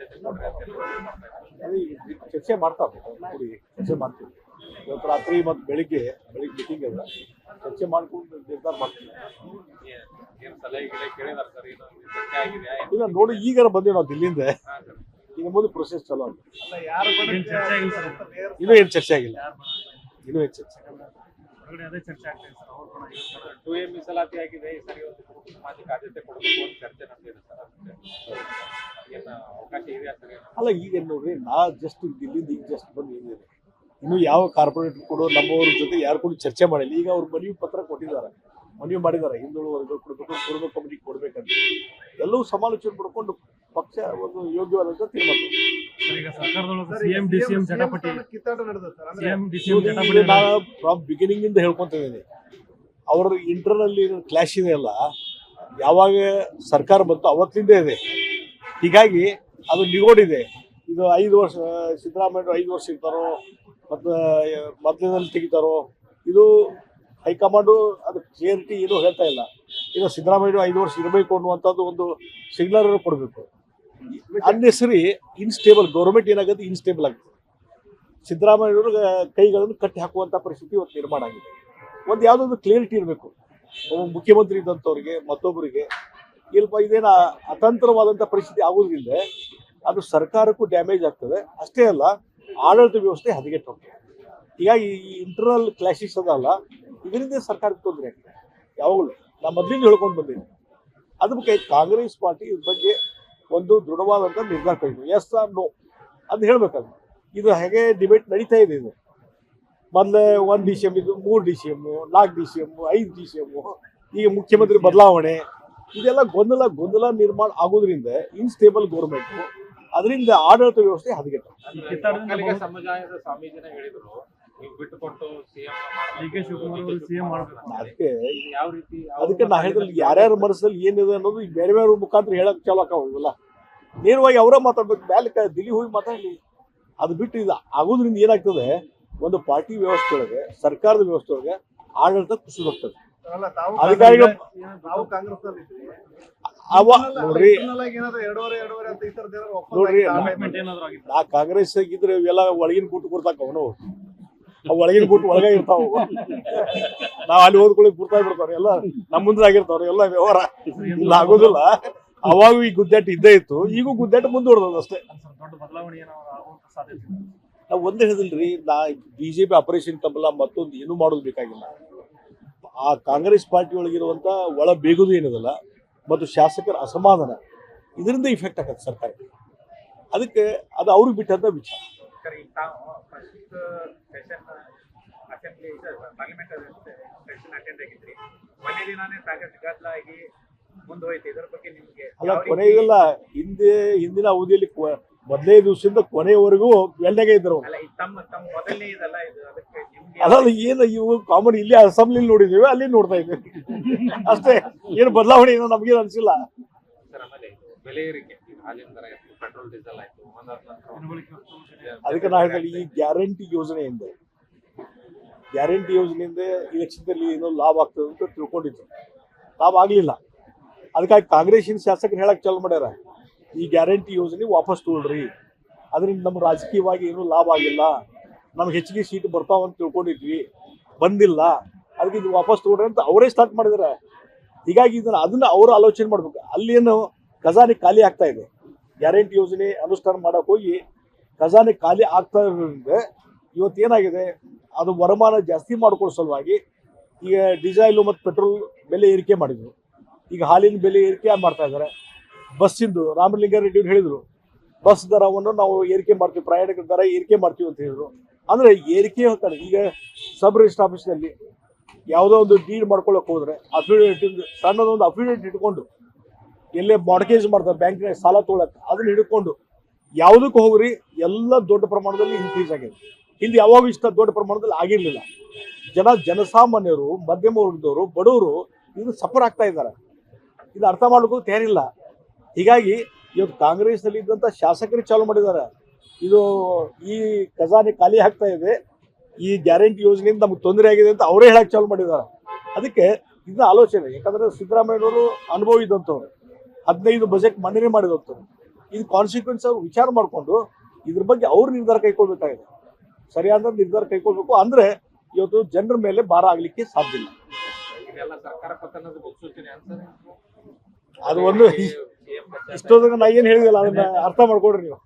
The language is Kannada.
ಹೇಳಿ ಮಾಡ್ತಾ ನೋಡಿ, ಚರ್ಚೆ ಚರ್ಚೆ ಮಾಡ್ತೀವಿ. ಇವತ್ತು ರಾತ್ರಿ ಮತ್ತು ಬೆಳಿಗ್ಗೆ ಬೆಳಿಗ್ಗೆ ಮೀಟಿಂಗ್ ಅದ ಚರ್ಚೆ ಮಾಡ್ಕೊಂಡು ನಿರ್ಧಾರ ಮಾಡ್ತೀವಿ. ಚರ್ಚೆ ಇಲ್ಲ, ನೋಡಿ ಈಗ ಬಂದೇವಿ ನಾವು ದಿಲ್ಲಿಂದ ಈಗ ಮುಂದೆ ಪ್ರೊಸೆಸ್ ಚಲೋ ಅಲ್ಲ ಚರ್ಚೆ ಇನ್ನೂ ಏನು ಚರ್ಚೆ ಆಗಿಲ್ಲ? ಇನ್ನೂ ಏನು ಚರ್ಚೆ ಅದೇ ಚರ್ಚೆ ಸರ್. ಟು ಮೀಸಲಾತಿ ಆಗಿದೆ. ಈ ಸರಿ ಒಂದು ಕೊಡಬೇಕು ಅಂತ ಚರ್ಚೆ ನಡೆದಿದೆ ಸರ್ ಅದಕ್ಕೆ ಏನ್ ಅವಕಾಶ ಇದೆಯಾ ಸರ್ ಏನು? ಅಲ್ಲ ಈಗ ನೋಡ್ರಿ ನಾ ಜಸ್ಟ್ ದಿಲ್ಲಿಂದ ಈಗ ಜಸ್ಟ್ ಬಂದು ಏನಿದೆ ಇನ್ನು ಯಾವ ಕಾರ್ಪೊರೇಟ್ ಕೂಡ ನಮ್ಮವ್ರ ಜೊತೆ ಯಾರು ಕೂಡ ಚರ್ಚೆ ಮಾಡಿಲ್ಲ. ಈಗ ಅವ್ರು ಮನವಿ ಪತ್ರ ಕೊಟ್ಟಿದ್ದಾರೆ. ಮನವಿ ಮಾಡಿದ್ದಾರೆ. ಹಿಂದುಳು ವರ್ಗ ಕೊಡಬೇಕು ಕುರುಬ ಕಮಿಟಿಗೆ ಕೊಡ್ಬೇಕಂತ. ಎಲ್ಲವೂ ಸಮಾಲೋಚನೆ ಪಡ್ಕೊಂಡು ಪಕ್ಷ ಒಂದು ಯೋಗ್ಯವಾದಂತ ತೀರ್ಮಾನ ಸರ್ ಈಗ ಸರ್ಕಾರದೊಳಗೆ ಸಿಎಂ ಡಿ ಸಿಎಂ ಜಟಾಪಟಿ ಕಿತ್ತಾಟ ನಡೆದ ಸರ್ ಸಿಎಂ ಡಿ ಸಿಎಂ ಈಗ ನಾನು ಫ್ರಮ್ ಬಿಗಿನಿಂಗ್ ಇಂದ ಹೇಳ್ಕೊಂತ ಇದ್ದೀನಿ ಅವ್ರ ಇಂಟರ್ನಲ್ಲಿ ಕ್ಲಾಶ್ ಇದೆ ಅಲ್ಲ ಯಾವಾಗ ಸರ್ಕಾರ ಬಂತು ಅವತ್ತಿಂದ ಇದೆ. ಹೀಗಾಗಿ ಅದು ನಿಗೋಡಿದೆ ಇದು. ಐದು ವರ್ಷ ಸಿದ್ದರಾಮಯ್ಯ ಐದು ವರ್ಷ ಇರ್ತಾರೋ, ಮತ್ತು ಮಧ್ಯದಲ್ಲಿ ತೆಗಿತಾರೋ, ಇದು ಹೈಕಮಾಂಡು ಅದು ಕ್ಲಿಯರಿಟಿ ಏನೂ ಹೇಳ್ತಾ ಇಲ್ಲ. ಇದು ಸಿದ್ದರಾಮಯ್ಯ ಐದು ವರ್ಷ ಇರಬೇಕು ಅನ್ನುವಂಥದ್ದು ಒಂದು ಸಿಗ್ನಲ್ ಕೊಡಬೇಕು. ಅನ್ನೆಸರಿ ಇನ್ಸ್ಟೇಬಲ್, ಗೌರ್ಮೆಂಟ್ ಏನಾಗುತ್ತೆ ಇನ್ಸ್ಟೇಬಲ್ ಆಗುತ್ತೆ ಸಿದ್ದರಾಮಯ್ಯವ್ರ ಕೈಗಳನ್ನು ಕಟ್ಟಿ ಹಾಕುವಂಥ ಪರಿಸ್ಥಿತಿ ಇವತ್ತು ನಿರ್ಮಾಣ ಆಗಿದೆ. ಒಂದು ಯಾವುದೊಂದು ಕ್ಲಿಯರಿಟಿ ಇರಬೇಕು. ಒಬ್ಬ ಮುಖ್ಯಮಂತ್ರಿ ಇದ್ದಂಥವ್ರಿಗೆ, ಮತ್ತೊಬ್ಬರಿಗೆ, ಇಲ್ಪ ಇದೇನು ಅತಂತ್ರವಾದಂಥ ಪರಿಸ್ಥಿತಿ ಆಗೋದ್ರಿಂದ ಅದು ಸರ್ಕಾರಕ್ಕೂ ಡ್ಯಾಮೇಜ್ ಆಗ್ತದೆ. ಅಷ್ಟೇ ಅಲ್ಲ, ಆಡಳಿತ ವ್ಯವಸ್ಥೆ ಹದಗೆಟ್ಟು ಹೋಗ್ತದೆ ಹೀಗಾಗಿ ಈ ಇಂಟರ್ನಲ್ ಕ್ಲಾಶಸ್ ಅದಲ್ಲ, ಇದರಿಂದ ಸರ್ಕಾರಕ್ಕೆ ತೊಂದರೆ ಆಗ್ತದೆ. ಯಾವಾಗಲೂ. ನಾ ಮೊದಲಿಂದ ಹೇಳ್ಕೊಂಡು ಬಂದೀನಿ. ಅದಕ್ಕೆ ಕಾಂಗ್ರೆಸ್ ಪಾರ್ಟಿ ಇದ್ರ ಬಗ್ಗೆ ಒಂದು ದೃಢವಾದಂಥ ನಿರ್ಧಾರ ಕೈಗೊಂಡು ಎಸ್ ಆರ್ ನೋ ಅಂತ ಹೇಳ್ಬೇಕಾದ್ರೆ ಇದು ಹೇಗೆ ಡಿಬೇಟ್ ನಡೀತಾ ಇದೆ ಇದು? ಮೊದಲು ಒಂದು ಡಿ ಸಿ ಎಂ ಇದು ಮೂರು ಡಿ ಸಿ ಎಮ್ಮು ನಾಲ್ಕು ಡಿ ಸಿ ಎಮ್ಮು ಐದು ಡಿ ಸಿ ಎಮ್ಮು ಈಗ ಮುಖ್ಯಮಂತ್ರಿ ಬದಲಾವಣೆ. ಇದೆಲ್ಲ ಗೊಂದಲ ಗೊಂದಲ ನಿರ್ಮಾಣ ಆಗೋದ್ರಿಂದ ಇನ್ಸ್ಟೇಬಲ್ ಗೌರ್ಮೆಂಟ್ ಅದರಿಂದ ಆಡಳಿತ ವ್ಯವಸ್ಥೆ ಹದಗೆಟ್ಟ ಸಮುದಾಯದ ಸ್ವಾಮೀಜಿನ ಹೇಳಿದ್ರು ಅದಕ್ಕೆ ಇದು ಯಾವ ರೀತಿ ಅದಕ್ಕೆ ನಾ ಹೇಳಿದ್ರೆ ಯಾರ್ಯಾರ ಮನಸ್ಸಲ್ಲಿ ಏನಿದೆ ಅನ್ನೋದು ಬೇರೆ ಬೇರೆ ಮುಖಾಂತರ ಹೇಳಕ್ ಚಾಲಕ ಹೋಗಲ್ಲ ನೇರವಾಗಿ ಅವರೇ ಮಾತಾಡ್ಬೇಕು. ಮೇಲೆ ದಿಲ್ಲಿ ಹೋಗಿ ಮಾತಾಡಲಿ. ಅದು ಬಿಟ್ಟು ಇದು ಆಗೋದ್ರಿಂದ ಏನಾಗ್ತದೆ? ಒಂದು ಪಾರ್ಟಿ ವ್ಯವಸ್ಥೆ ಒಳಗೆ ಸರ್ಕಾರದ ವ್ಯವಸ್ಥೆ ಒಳಗೆ ಆಡಳಿತ ಕುಸಿದೋಗ್ತದೆ ಅಲ್ಲ ತಾವು ಅಧಿಕಾರಿಗಳು ಅವ ನೋಡ್ರಿ. ನೋಡ್ರಿ, ನಾ ಕಾಂಗ್ರೆಸ್ ಇದ್ರೆ ಇವೆಲ್ಲ ಒಳಗಿನ ಗುಟ್ಟು ಕೊಡ್ತಾಕ ಅವನು. ಅವು ಒಳಗಿನ ಗುಟ್ಟು ಒಳಗೆ ಇರ್ತಾವ. ನಾವ್ ಅಲ್ಲಿ ಹೋದ್ಕೊಳ್ಳಿ ಗುರ್ತಾ ಬಿಡ್ತಾವ್ರಿ. ಎಲ್ಲ ನಮ್ಮ ಮುಂದೆ ಆಗಿರ್ತಾವ್ರ ಎಲ್ಲ ವ್ಯವಹಾರ. ಇಲ್ಲ ಆಗೋದಿಲ್ಲ. ಅವಾಗ ಈ ಗುದ್ದಾಟ ಇದ್ದೇ ಇತ್ತು. ಈಗೂ ಗುದ್ದಾಟ ಮುಂದುವರ್ದದ ಅಷ್ಟೇ. ನಾವು ಒಂದೇ ಹೇಳಿದ್ರಿ ನಾ ಬಿಜೆಪಿ ಆಪರೇಷನ್ ಕಮಲ ಮತ್ತೊಂದು ಏನು ಮಾಡೋದು ಬೇಕಾಗಿಲ್ಲ. ಆ ಕಾಂಗ್ರೆಸ್ ಪಾರ್ಟಿ ಒಳಗಿರುವಂತ ಒಳ ಬೇಗುದು ಏನಿದಲ್ಲ ಮತ್ತು ಶಾಸಕರ ಅಸಮಾಧಾನ ಇದರಿಂದ ಇಫೆಕ್ಟ್ ಆಗತ್ತೆ ಸರ್ಕಾರಕ್ಕೆ ಅದಕ್ಕೆ ಅದು ಅವ್ರಿಗೆ ಬಿಟ್ಟಂತ ವಿಚಾರ. ಅಸೆಂಬ್ಲಿ ಪಾರ್ಲಿಮೆಂಟ್ ಸೆಷನ್ ಅಟೆಂಡ್ ಆಗಿದ್ರಿ. ಕೊನೆ ದಿನಾನೇ ಸಾಕಷ್ಟು ಗದ್ದಲ ಆಗಿ ಮುಂದುವೈತೆ ಇದ್ರ ಬಗ್ಗೆ ನಿಮಗೆ ಅಲ್ಲ ಕೊನೆಗಿಲ್ಲ ಹಿಂದೆ ಹಿಂದಿನ ಅವಧಿಯಲ್ಲಿ ಮೊದಲನೇ ದಿವಸದಿಂದ ಕೊನೆಯವರೆಗೂ ವೆಲ್ನಾಗೆ ಇದ್ರು ಅವ್ರು. ಅಲ್ಲ ತಮ್ಮ ತಮ್ಮ ಮೊದಲನೇ ಇದಲ್ಲ ಇದು ಅದಕ್ಕೆ ಅದಲ್ಲ ಏನು ಇವು ಕಾಮನ್ ಇಲ್ಲಿ ಅಸೆಂಬ್ಲಿ ನೋಡಿದೀವಿ ಅಲ್ಲಿ ನೋಡ್ತಾ ಇದ್ದೀವಿ ಅಷ್ಟೇ ಏನು ಬದಲಾವಣೆ ಏನೋ ನಮ್ಗೇನು ಅನ್ಸಿಲ್ಲ. ಅದಕ್ಕೆ ನಾ ಹೇಳಿ ಈ ಗ್ಯಾರಂಟಿ ಯೋಜನೆಯಿಂದ ಗ್ಯಾರಂಟಿ ಯೋಜನೆಯಿಂದ ಇಲೆಕ್ಷನ್ದಲ್ಲಿ ಏನೋ ಲಾಭ ಆಗ್ತದೆ ಅಂತ ತಿಳ್ಕೊಂಡಿದ್ರು ಲಾಭ ಆಗಲಿಲ್ಲ. ಅದಕ್ಕಾಗಿ ಕಾಂಗ್ರೆಸ್ಸಿನ ಶಾಸಕರು ಹೇಳಕ್ ಚಾಲು ಮಾಡ್ಯಾರ. ಈ ಗ್ಯಾರಂಟಿ ಯೋಜನೆ ವಾಪಸ್ ತಗೊಳ್ರಿ. ಅದರಿಂದ ನಮ್ಮ ರಾಜಕೀಯವಾಗಿ ಏನೂ ಲಾಭ ಆಗಿಲ್ಲ. ನಮ್ಗೆ ಹೆಚ್ಚಿಗೆ ಸೀಟ್ ಬರ್ತಾವ ಅಂತ ತಿಳ್ಕೊಂಡಿದ್ವಿ. ಬಂದಿಲ್ಲ. ಅದಕ್ಕೆ ಇದು ವಾಪಸ್ ತಗೊಂಡ್ರೆ ಅಂತ ಅವರೇ ಸ್ಟಾರ್ಟ್ ಮಾಡಿದಾರೆ. ಹೀಗಾಗಿ ಇದನ್ನ ಅದನ್ನ ಅವರು ಆಲೋಚನೆ ಮಾಡ್ಬೇಕು. ಅಲ್ಲೇನು ಖಜಾನೆ ಖಾಲಿ ಆಗ್ತಾ ಇದೆ. ಗ್ಯಾರಂಟಿ ಯೋಜನೆ ಅನುಷ್ಠಾನ ಮಾಡಕ್ ಹೋಗಿ ಖಜಾನೆ ಖಾಲಿ ಆಗ್ತಾ ಇರೋದ್ರಿಂದ ಇವತ್ತು ಏನಾಗಿದೆ? ಅದು ವರಮಾನ ಜಾಸ್ತಿ ಮಾಡ್ಕೊಳ್ಳೋ ಸಲುವಾಗಿ ಈಗ ಡೀಸೆಲು ಮತ್ತು ಪೆಟ್ರೋಲ್ ಬೆಲೆ ಏರಿಕೆ ಮಾಡಿದ್ರು. ಈಗ ಹಾಲಿನ ಬೆಲೆ ಏರಿಕೆ ಮಾಡ್ತಾ ಇದ್ದಾರೆ ಬಸ್ಸಿಂದು ರಾಮಲಿಂಗಾರೆಡ್ಡಿ ಹೇಳಿದರು. ಬಸ್ ದರವನ್ನು ನಾವು ಏರಿಕೆ ಮಾಡ್ತೀವಿ. ಪ್ರಯಾಣಿಕರ ದರ ಏರಿಕೆ ಮಾಡ್ತೀವಿ ಅಂತ ಹೇಳಿದ್ರು. ಅಂದ್ರೆ ಏರಿಕೆ ಹೋಗ್ತಾರೆ ಈಗ ಸಬ್ ರಿಜಿಸ್ಟರ್ ಆಫೀಸ್ನಲ್ಲಿ ಯಾವುದೋ ಒಂದು ಡೀಡ್ ಮಾಡ್ಕೊಳ್ಳೋಕೆ ಹೋದ್ರೆ ಅಫಿಡೇವಿಟ್ ಸಣ್ಣದೊಂದು ಅಫಿಡೇವಿಟ್ ಇಟ್ಕೊಂಡು ಎಲ್ಲೇ ಬಾಡ್ಕೇಜ್ ಮಾಡ್ತಾರೆ ಬ್ಯಾಂಕ್ನ ಸಾಲ ತೊಗೊಳಕ್ಕೆ ಅದನ್ನ ಹಿಡ್ಕೊಂಡು ಯಾವುದಕ್ಕೂ ಹೋಗ್ರಿ, ಎಲ್ಲ ದೊಡ್ಡ ಪ್ರಮಾಣದಲ್ಲಿ ಇನ್ಕ್ರೀಸ್ ಆಗಿದೆ. ಹಿಂದೆ ಯಾವಾಗ ಇಷ್ಟ ದೊಡ್ಡ ಪ್ರಮಾಣದಲ್ಲಿ ಆಗಿರಲಿಲ್ಲ. ಜನ ಜನಸಾಮಾನ್ಯರು, ಮಧ್ಯಮ ವರ್ಗದವರು, ಬಡವರು ಇದು ಸಫರ್ ಆಗ್ತಾ ಇದ್ದಾರೆ. ಇದು ಅರ್ಥ ಮಾಡೋಕ್ಕೂ ತಯಾರಿಲ್ಲ. ಹೀಗಾಗಿ ಇವತ್ತು ಕಾಂಗ್ರೆಸ್ನಲ್ಲಿ ಇದ್ದಂಥ ಶಾಸಕರು ಚಾಲು ಮಾಡಿದ್ದಾರೆ. ಇದು ಈ ಖಜಾನೆ ಖಾಲಿ ಆಗ್ತಾ ಇದೆ. ಈ ಗ್ಯಾರಂಟಿ ಯೋಜನೆಯಿಂದ ನಮ್ಗೆ ತೊಂದರೆ ಆಗಿದೆ ಅಂತ ಅವರೇ ಹೇಳಕ್ ಚಾಲು ಮಾಡಿದ್ದಾರೆ ಅದಕ್ಕೆ ಇದನ್ನ ಆಲೋಚನೆ, ಯಾಕಂದ್ರೆ ಸಿದ್ದರಾಮಯ್ಯನವರು ಅನುಭವ ಇದ್ದಂಥವ್ರು ಹದಿನೈದು ಬಜೆಟ್ ಮಂಡನೆ ಮಾಡಿದಂಥವ್ರು. ಇದು ಕಾನ್ಸಿಕ್ವೆನ್ಸ್ ಅವ್ರು ವಿಚಾರ ಮಾಡಿಕೊಂಡು ಇದ್ರ ಬಗ್ಗೆ ಅವ್ರು ನಿರ್ಧಾರ ಕೈಗೊಳ್ಬೇಕಾಗಿದೆ. ಸರಿಯಾದ ನಿರ್ಧಾರ ಕೈಗೊಳ್ಬೇಕು ಅಂದ್ರೆ ಇವತ್ತು ಜನರ ಮೇಲೆ ಭಾರ ಆಗ್ಲಿಕ್ಕೆ ಸಾಧ್ಯ ಇಲ್ಲ. ಅದು ಒಂದು ಇಷ್ಟೊಂದಾಗ ನಾ ಏನು ಹೇಳಿದಲ್ಲ ಅದನ್ನ ಅರ್ಥ ಮಾಡ್ಕೊಡ್ರಿ ನೀವು.